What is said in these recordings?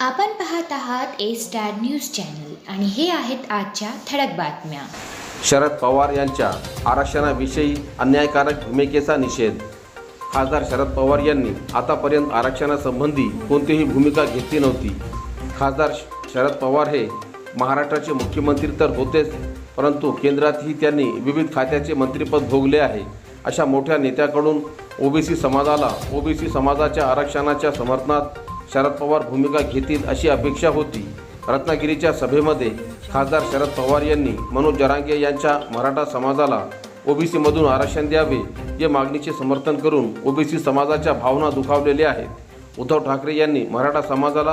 आपण पाहत आहात ए स्टार न्यूज चॅनल आणि हे आहेत आजच्या ठळक बातम्या. शरद पवार यांच्या आरक्षणाविषयी अन्यायकारक भूमिकेचा निषेध. खासदार शरद पवार यांनी आतापर्यंत आरक्षणासंबंधी कोणतीही भूमिका घेतली नव्हती. खासदार श- शरद पवार हे महाराष्ट्राचे मुख्यमंत्री तर होतेच परंतु केंद्रातही त्यांनी विविध खात्याचे मंत्रिपद भोगले आहे. अशा मोठ्या नेत्याकडून ओबीसी समाजाला ओबीसी समाजाच्या आरक्षणाच्या समर्थनात शरद पवार भूमिका घेतील अशी अपेक्षा होती. रत्नागिरीच्या सभेमध्ये खासदार शरद पवार यांनी मनोज जरांगे यांच्या मराठा समाजाला ओबीसीमधून आरक्षण द्यावे या मागणीचे समर्थन करून ओबीसी समाजाच्या भावना दुखावलेल्या आहेत. उद्धव ठाकरे यांनी मराठा समाजाला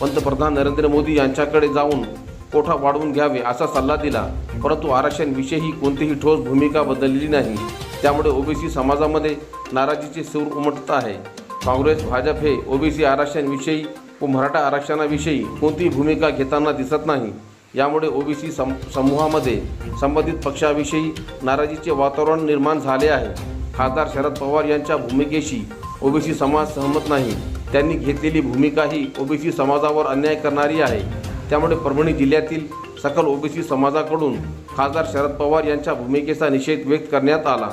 पंतप्रधान नरेंद्र मोदी यांच्याकडे जाऊन कोठा वाढवून घ्यावे असा सल्ला दिला परंतु आरक्षणविषयी कोणतीही ठोस भूमिका बदललेली नाही. त्यामुळे ओबीसी समाजामध्ये नाराजीचे सूर उमटत आहे. काँग्रेस भाजप हे ओबीसी आरक्षणविषयी व मराठा आरक्षणाविषयी कोणतीही भूमिका घेताना दिसत नाही. यामुळे ओबीसी सम समूहामध्ये संबंधित पक्षाविषयी नाराजीचे वातावरण निर्माण झाले आहे. खासदार शरद पवार यांच्या भूमिकेशी ओबीसी समाज सहमत नाही. त्यांनी घेतलेली भूमिका ही ओबीसी समाजावर अन्याय करणारी आहे. त्यामुळे परभणी जिल्ह्यातील सकल ओबीसी समाजाकडून खासदार शरद पवार यांच्या भूमिकेचा निषेध व्यक्त करण्यात आला.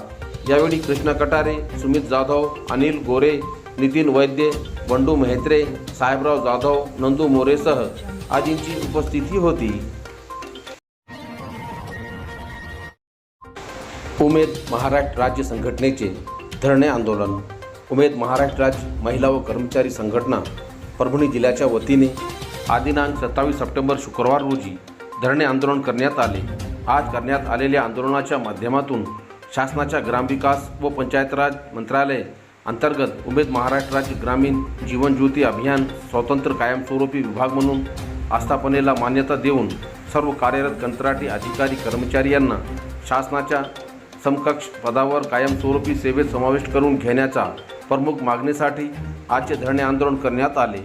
यावेळी कृष्णा कटारे सुमित जाधव अनिल गोरे नितीन वैद्य बंडू म्हेत्रे साहेबराव जाधव नंदू मोरेसह आदींची उपस्थिती होती. उमेद महाराष्ट्र राज्य संघटनेचे धरणे आंदोलन उमेद महाराष्ट्र राज्य महिला व कर्मचारी संघटना परभणी जिल्ह्याच्या वतीने आदिनांक सत्तावीस सप्टेंबर शुक्रवार रोजी धरणे आंदोलन करण्यात आले. आज करण्यात आलेल्या आंदोलनाच्या माध्यमातून शासनाच्या ग्रामविकास व पंचायत राज मंत्रालय अंतर्गत उमेद महाराष्ट्र राज्य ग्रामीण जीवनज्योती अभियान स्वतंत्र कायमस्वरूपी विभाग म्हणून आस्थापनेला मान्यता देऊन सर्व कार्यरत कंत्राटी अधिकारी कर्मचारी यांना शासनाच्या समकक्ष पदावर कायमस्वरूपी सेवेत समाविष्ट करून घेण्याच्या प्रमुख मागणीसाठी आजचे धरणे आंदोलन करण्यात आले.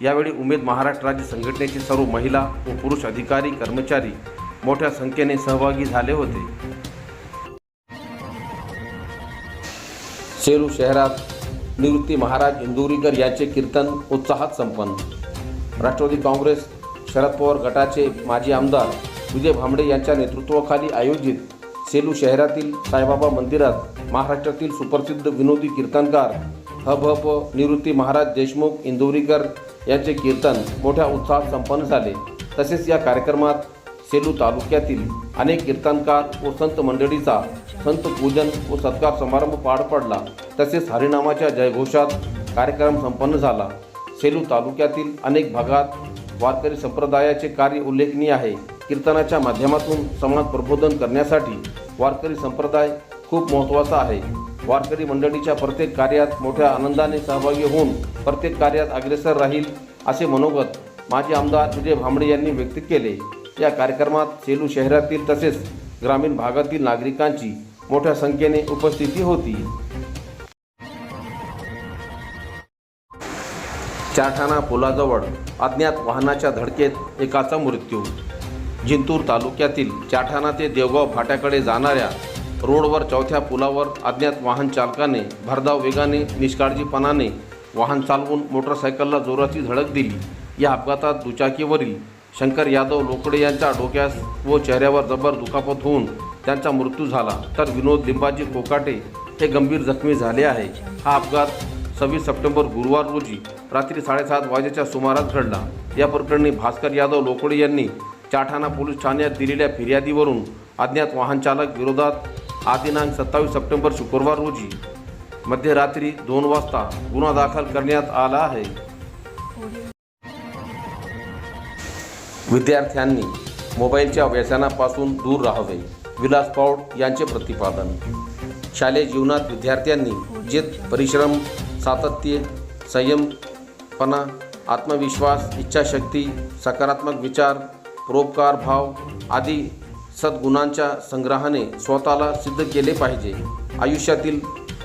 यावेळी उमेद महाराष्ट्र राज्य संघटनेचे सर्व महिला व पुरुष अधिकारी कर्मचारी मोठ्या संख्येने सहभागी झाले होते. सेलू शहरात निवृत्ती महाराज इंदुरीकर यांचे कीर्तन उत्साहात संपन्न. राष्ट्रवादी काँग्रेस शरद पवार गटाचे माजी आमदार विजय भांबडे यांच्या नेतृत्वाखाली आयोजित सेलू शहरातील साईबाबा मंदिरात महाराष्ट्रातील सुप्रसिद्ध विनोदी कीर्तनकार हब निवृत्ती महाराज देशमुख इंदोरीकर यांचे कीर्तन मोठ्या उत्साहात संपन्न झाले. तसेच या कार्यक्रमात सेलू तालुक्यातील अनेक कीर्तनकार व संत मंडळीचा संत पूजन व सत्कार समारंभ पार पडला. तसेच हरिनामाच्या जयघोषात कार्यक्रम संपन्न झाला. सेलू तालुक्यातील अनेक भागात वारकरी संप्रदायाचे कार्य उल्लेखनीय आहे. कीर्तनाच्या माध्यमातून समाज प्रबोधन करण्यासाठी वारकरी संप्रदाय खूप महत्त्वाचा आहे. वारकरी मंडळीच्या प्रत्येक कार्यात मोठ्या आनंदाने सहभागी होऊन प्रत्येक कार्यात अग्रेसर राहील असे मनोगत माजी आमदार विजय भांबडे यांनी व्यक्त केले. या कार्यक्रमात सेलू शहरातील तसेच ग्रामीण भागातील नागरिकांची मोठ्या संख्येने उपस्थिती होती. चारठाणा पुलाजवळ अज्ञात वाहनाच्या धडकेत एकाचा मृत्यू. जिंतूर तालुक्यातील चाठाणा ते देवगाव फाट्याकडे जाणाऱ्या रोडवर चौथ्या पुलावर अज्ञात वाहन चालकाने भरधाव वेगाने निष्काळजीपणाने वाहन चालवून मोटरसायकलला जोराची धडक दिली. या अपघातात दुचाकीवरील शंकर यादव लोकडे यांच्या डोक्यास व चेहऱ्यावर जबर दुखापत होऊन त्यांचा मृत्यू झाला. तर विनोद लिंबाजी कोकाटे हे गंभीर जखमी झाले आहे हा अपघात सव्वीस सप्टेंबर गुरुवार रोजी रात्री साडेसात वाजेच्या सुमारास घडला. या प्रकरणी भास्कर यादव लोकडे यांनी चाठाणा पोलीस ठाण्यात दिलेल्या फिर्यादीवरून अज्ञात वाहनचालक विरोधात आदिनांक सत्तावीस सप्टेंबर शुक्रवार रोजी मध्यरात्री दोन वाजता गुन्हा दाखल करण्यात आला आहे. विद्यार्थ्यांनी मोबाईलच्या व्यसनापासून दूर राहावे. विलास पौड यांचे प्रतिपादन. शालेय जीवनात विद्यार्थ्यांनी जे परिश्रम सातत्य संयमपणा आत्मविश्वास इच्छाशक्ती सकारात्मक विचार परोपकार भाव आदी सद्गुणांच्या संग्रहाने स्वतःला सिद्ध केले पाहिजे. आयुष्यातील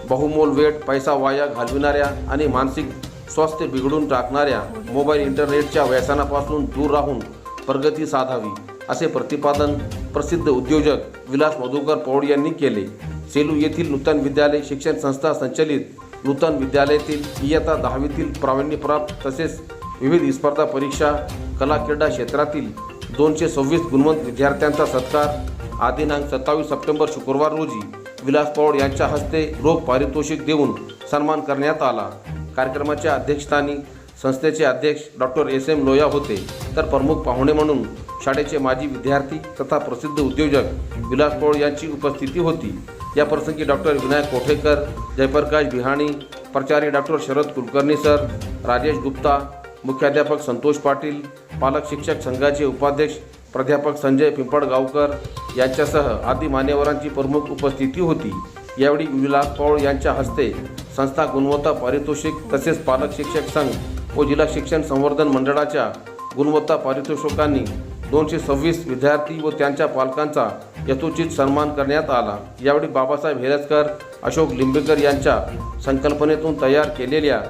बहुमोल वेळ पैसा वाया घालविणाऱ्या आणि मानसिक स्वास्थ्य बिघडून टाकणाऱ्या मोबाईल इंटरनेटच्या व्यसनापासून दूर राहून प्रगती साधावी. असे प्रतिपादन प्रसिद्ध उद्योजक विलास मधुकर पौड यांनी केले. सेलू येथील नूतन विद्यालय शिक्षण संस्था संचलित नूतन विद्यालयातील इयत्ता दहावीतील प्रावीण्यप्राप्त तसेच विविध स्पर्धा परीक्षा कला क्रीडा क्षेत्रातील दोनशे सव्वीस गुणवंत विद्यार्थ्यांचा सत्कार. हा दिनांक सत्तावीस सप्टेंबर शुक्रवार रोजी विलास पौड यांच्या हस्ते रोख पारितोषिक देऊन सन्मान करण्यात आला. कार्यक्रमाच्या अध्यक्षस्थानी संस्थेचे अध्यक्ष डॉक्टर एस एम लोया होते. तर प्रमुख पाहुणे म्हणून शाळेचे माजी विद्यार्थी तथा प्रसिद्ध उद्योजक विलास पौळ यांची उपस्थिती होती. या प्रसंगी डॉक्टर विनायक कोठेकर जयप्रकाश बिहाणी प्राचार्य डॉक्टर शरद कुलकर्णी सर राजेश गुप्ता मुख्याध्यापक संतोष पाटील पालक शिक्षक संघाचे उपाध्यक्ष प्राध्यापक संजय पिंपळगावकर यांच्यासह आदी मान्यवरांची प्रमुख उपस्थिती होती. यावेळी विलास पौळ यांच्या हस्ते संस्था गुणवत्ता पारितोषिक तसेच पालक शिक्षक संघ व जिल्हा शिक्षण संवर्धन मंडळाच्या गुणवत्ता पारितोषिकांनी दोनशे सव्वीस विद्यार्थी व त्यांच्या पालकांचा यथोचित सन्मान करण्यात आला. यावेळी बाबासाहेब हेरजकर अशोक लिंबेकर यांच्या संकल्पनेतून तयार केलेल्या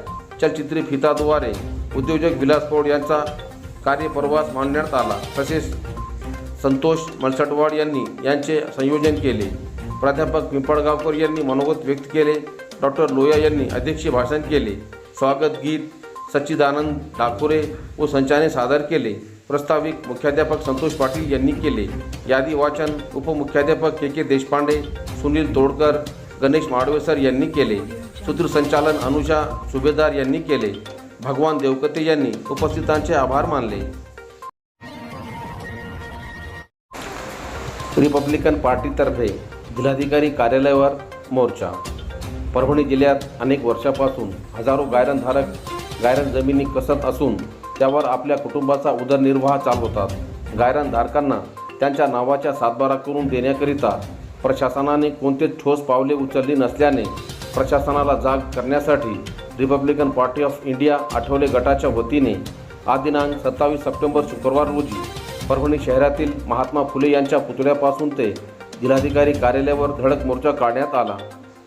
चलचित्री फिताद्वारे उद्योजक विलास पौड यांचा कार्यप्रवास मांडण्यात आला. तसेच संतोष मलसटवाड यांनी यांचे संयोजन केले. प्राध्यापक पिंपळगावकर यांनी मनोगत व्यक्त केले. डॉक्टर लोया यांनी अध्यक्षीय भाषण केले. स्वागत गीत सच्चिदानंद ठाकुरे व संचाने सादर केले. प्रस्ताविक मुख्याध्यापक संतोष पाटील यांनी केले. यादी वाचन उपमुख्याध्यापक के के देशपांडे सुनील तोडकर गणेश माडवेसर यांनी केले. सूत्रसंचालन अनुषा सुभेदार यांनी केले. भगवान देवकते यांनी उपस्थितांचे आभार मानले. रिपब्लिकन पार्टीतर्फे जिल्हाधिकारी कार्यालयावर मोर्चा. परभणी जिल्ह्यात अनेक वर्षापासून हजारो गायरनधारक गायरन जमिनी कसत असून त्यावर आपल्या कुटुंबाचा उदरनिर्वाह चालवतात गायरनधारकांना त्यांच्या नावाच्या सातबारा करून देण्याकरिता प्रशासनाने कोणतेच ठोस पावले उचलली नसल्याने प्रशासनाला जाग करण्यासाठी Republican Party of India Athawale गटाच्या वतीने आज दिनांक सत्तावीस सप्टेंबर शुक्रवार रोजी परभणी शहरातील महात्मा फुले यांच्या पुतळ्यापासून ते जिल्हाधिकारी कार्यालयावर धडक मोर्चा काढण्यात आला.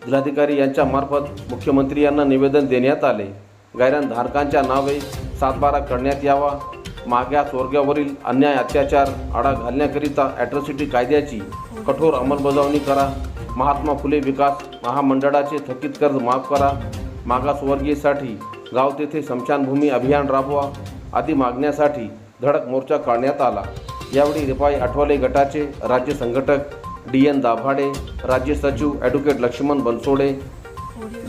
जिल्हाधिकारी यांच्यामार्फत मुख्यमंत्री यांना निवेदन देण्यात आले. गायरनधारकांच्या नावे सातबारा करण्यात यावा. माग्या स्वर्गावरील अन्याय अत्याचार आडा घालण्याकरिता ॲट्रॉसिटी कायद्याची कठोर अंमलबजावणी करा. महात्मा फुले विकास महामंडळाचे थकीत कर्ज माफ करा. मागासवर्गीयसाठी गाव तेथे स्मशानभूमी अभियान राबवा. आदी मागण्यासाठी धडक मोर्चा काढण्यात आला. यावेळी रिपाई आठवले गटाचे राज्य संघटक डी एन दाभाडे राज्य सचिव ॲडव्होकेट लक्ष्मण बनसोडे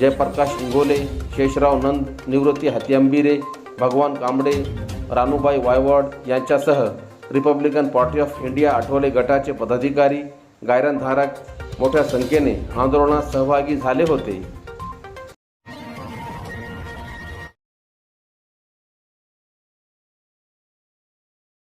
जयप्रकाश इंगोले शेषराव नंद निवृत्ती हत्यांबिरे भगवान कांबडे रानूबाई वायवड यांच्यासह Republican Party of India Athawale गटाचे पदाधिकारी गायरनधारक मोठ्या संख्येने आंदोलनात सहभागी झाले होते.